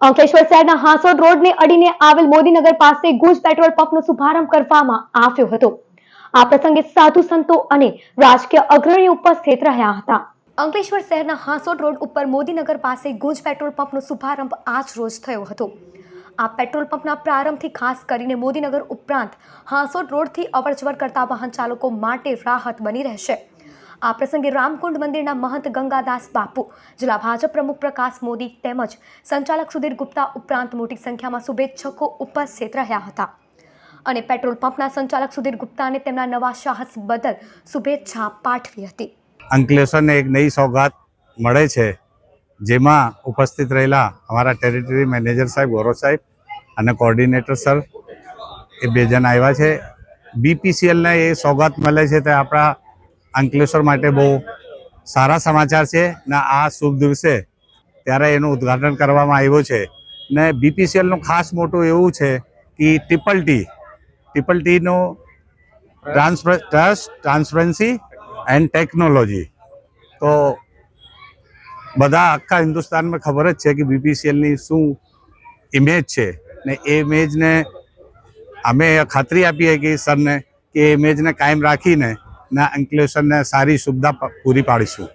અંકલેશ્વર શહેરના હાંસોડ રોડને અડીને આવેલ મોદીનગર પાસે ગુજ પેટ્રોલ પંપનો શુભારંભ કરવામાં આવ્યો હતો. આ પ્રસંગે સાધુ સંતો અને રાજકીય અગ્રણીઓ ઉપસ્થિત રહ્યા હતા. અંકલેશ્વર શહેરના હાંસોડ રોડ ઉપર મોદીનગર પાસે ગુજ પેટ્રોલ પંપનો શુભારંભ આજ રોજ થયો હતો. આ પેટ્રોલ પંપના પ્રારંભથી ખાસ કરીને મોદીનગર ઉપરાંત હાંસોડ રોડથી અવરજવર કરતા વાહન ચાલકો માટે રાહત બની રહેશે. આ પ્રસંગે રામકુંડ મંદિરના મહંત ગંગાદાસ બાપુ, જિલ્લા ભાજપ પ્રમુખ પ્રકાશ મોદી તેમજ સંચાલક સુધીર ગુપ્તા ઉપરાંત મોટી સંખ્યામાં શુભેચ્છકો ઉપસ્થિત રહ્યા હતા. અને પેટ્રોલ પંપના સંચાલક સુધીર ગુપ્તાને તેમના નવા સાહસ બદલ શુભેચ્છા પાઠવી હતી. અંકલેશ્વરને એક નવી સોગાત મળે છે, જેમાં ઉપસ્થિત રહેલા અમારા ટેરિટરી મેનેજર સાહેબ ગૌરવ સાહેબ અને કોર્ડિનેટર સર એ બે જણ આવ્યા છે. બીપીસીએલને એ સોગાત મળે છે તે આપણા અંકલેશ્વર માટે બહુ સારા સમાચાર છે ને આ શુભ દિવસે ત્યારે એનું ઉદ્ઘાટન કરવામાં આવ્યું છે. ને બીપીસીએલનું ખાસ મોટું એવું છે કે triple T triple ટીનું transfer trust transparency and technology તો બધા આખા હિન્દુસ્તાનમાં ખબર જ છે કે બીપીસીએલની શું ઇમેજ છે. ને એ ઇમેજને અમે ખાતરી આપીએ કે સરને કે એ ઇમેજને કાયમ રાખીને ના અંકલેશ્વરને સારી સુવિધા પૂરી પાડીશું.